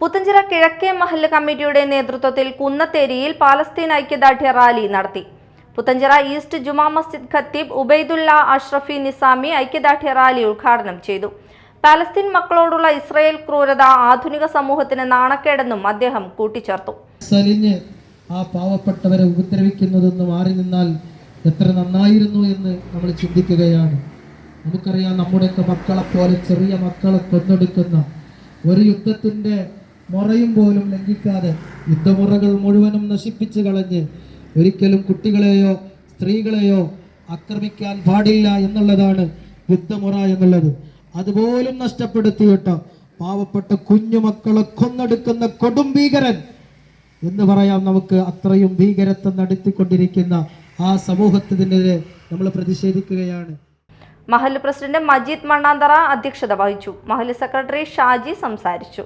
പുത്തഞ്ചിറ കിഴക്കേ മഹല്ല് കമ്മിറ്റിയുടെ നേതൃത്വത്തിൽ കുന്നത്തേരിയിൽ പാലസ്തീൻ ഐക്യദാർഢ്യ റാലി നടത്തി. പുത്തഞ്ചിറ ഈസ്റ്റ് ജുമാ മസ്ജിദ് ഖത്തീബ് ഉബൈദുല്ല അഷ്റഫി നിസാമി ഐക്യദാർഢ്യ റാലി ഉദ്ഘാടനം ചെയ്തു. പാലസ്തീൻ മക്കളോടുള്ള ഇസ്രയേൽ ക്രൂരത ആധുനിക സമൂഹത്തിന് നാണക്കേടെന്നും അദ്ദേഹം കൂട്ടിച്ചേർത്തു. ആ പാവപ്പെട്ടവരെ ഉപദ്രവിക്കുന്നതെന്ന് മാറി നിന്നാൽ എത്ര നന്നായിരുന്നു എന്ന് നമ്മൾ ചിന്തിക്കുകയാണ്. നമുക്കറിയാം നമ്മുടെയൊക്കെ മക്കളെ പോലെ ചെറിയ മക്കളെ കൊന്നെടുക്കുന്ന ഒരു യുദ്ധത്തിന്റെ മുറയും പോലും ലംഘിക്കാതെ യുദ്ധമുറകൾ മുഴുവനും നശിപ്പിച്ചു കളഞ്ഞ് ഒരിക്കലും കുട്ടികളെയോ സ്ത്രീകളെയോ ആക്രമിക്കാൻ പാടില്ല എന്നുള്ളതാണ് യുദ്ധമുറ എന്നുള്ളത്. അതുപോലും നഷ്ടപ്പെടുത്തിയിട്ട് പാവപ്പെട്ട കുഞ്ഞുമക്കളെ കൊന്നെടുക്കുന്ന കൊടും ഭീകരൻ എന്ന് പറയാം നമുക്ക് അത്രയും ഭീകരത്വം നടത്തിക്കൊണ്ടിരിക്കുന്ന ആ സമൂഹത്തിനെതിരെ നമ്മൾ പ്രതിഷേധിക്കുകയാണ്. മഹൽ പ്രസിഡന്റ് മജീദ് മണ്ണാന്തറ അധ്യക്ഷത വഹിച്ചു. മഹൽ സെക്രട്ടറി ഷാജി സംസാരിച്ചു.